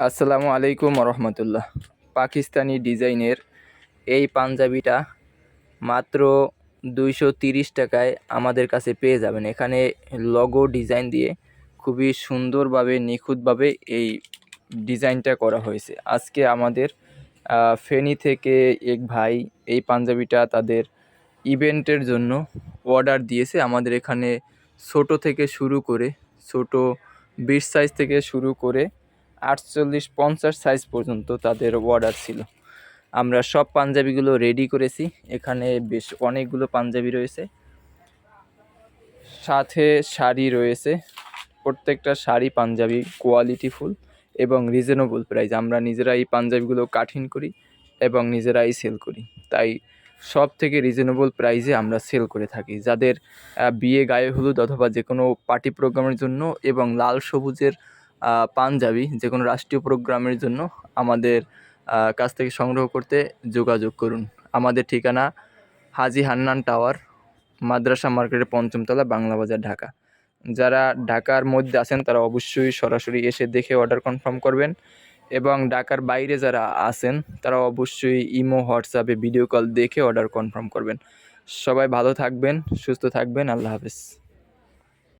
আসসালামু আলাইকুম রহমতুল্লাহ পাকিস্তানি ডিজাইনের এই পাঞ্জাবিটা মাত্র দুইশো তিরিশ টাকায় আমাদের কাছে পেয়ে যাবেন। এখানে লগো ডিজাইন দিয়ে খুবই সুন্দরভাবে, নিখুঁতভাবে এই ডিজাইনটা করা হয়েছে। আজকে আমাদের ফেনী থেকে এক ভাই এই পাঞ্জাবিটা তাদের ইভেন্টের জন্য অর্ডার দিয়েছে। আমাদের এখানে ছোট থেকে শুরু করে, ছোট বিশ সাইজ থেকে শুরু করে আটচল্লিশ পঞ্চাশ সাইজ পর্যন্ত তাদের অর্ডার ছিল। আমরা সব পাঞ্জাবিগুলো রেডি করেছি। এখানে বেশ অনেকগুলো পাঞ্জাবি রয়েছে। সাথে শাড়ি রয়েছে। প্রত্যেকটা শাড়ি পাঞ্জাবি কোয়ালিটি ফুল এবং রিজনেবল প্রাইস আমরা নিজেরা এই পাঞ্জাবিগুলো কাঠিন করি এবং নিজেরাই সেল করি। তাই সব থেকে রিজনেবল প্রাইসে আমরা সেল করে থাকি। যাদের বিয়ে গায়ে হলুদ অথবা যে কোনো পার্টি প্রোগ্রামের জন্য এবং লাল সবুজের পাঞ্জাবি যে কোনো রাষ্ট্রীয় প্রোগ্রামের জন্য আমাদের কাছ থেকে সংগ্রহ করতে যোগাযোগ করুন। আমাদের ঠিকানা হাজি হান্নান টাওয়ার, মাদ্রাসা মার্কেটের পঞ্চমতলা বাংলা বাজার, ঢাকা। যারা ঢাকার মধ্যে আছেন, তারা অবশ্যই সরাসরি এসে দেখে অর্ডার কনফার্ম করবেন এবং ঢাকার বাইরে যারা আছেন, তারা অবশ্যই ইমো, হোয়াটসঅ্যাপে ভিডিও কল দেখে অর্ডার কনফার্ম করবেন। সবাই ভালো থাকবেন, সুস্থ থাকবেন, আল্লাহ হাফেজ।